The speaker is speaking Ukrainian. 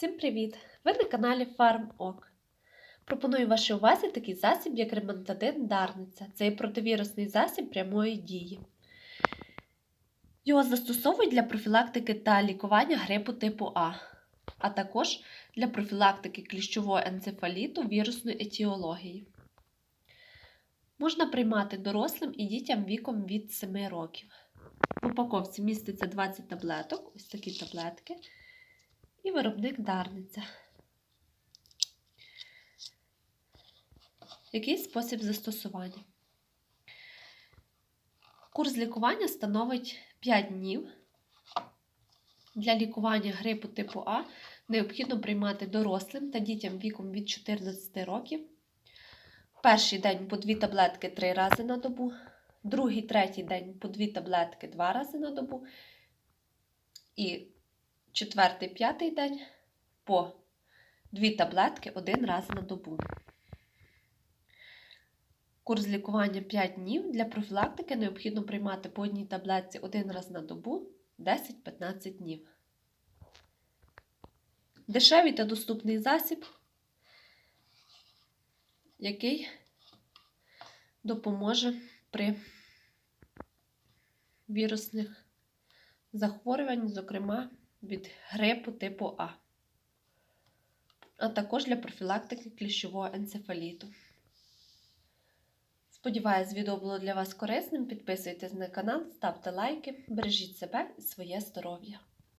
Всім привіт! Ви на каналі FarmOk. Пропоную вашій увазі такий засіб, як ремонтадин Дарниця. Це є противірусний засіб прямої дії. Його застосовують для профілактики та лікування грипу типу А, а також для профілактики кліщового енцефаліту вірусної етіології. Можна приймати дорослим і дітям віком від 7 років. В упаковці міститься 20 таблеток, ось такі таблетки і виробник Дарниця. Який спосіб застосування? Курс лікування становить 5 днів. Для лікування грипу типу А необхідно приймати дорослим та дітям віком від 14 років. Перший день по 2 таблетки 3 рази на добу, другий, третій день по 2 таблетки 2 рази на добу. І четвертий, п'ятий день по дві таблетки один раз на добу. Курс лікування 5 днів. Для профілактики необхідно приймати по одній таблетці один раз на добу 10-15 днів. Дешевий та доступний засіб, який допоможе при вірусних захворюваннях, зокрема від грипу типу А, а також для профілактики кліщового енцефаліту. Сподіваюсь, відео було для вас корисним. Підписуйтесь на канал, ставте лайки, бережіть себе і своє здоров'я.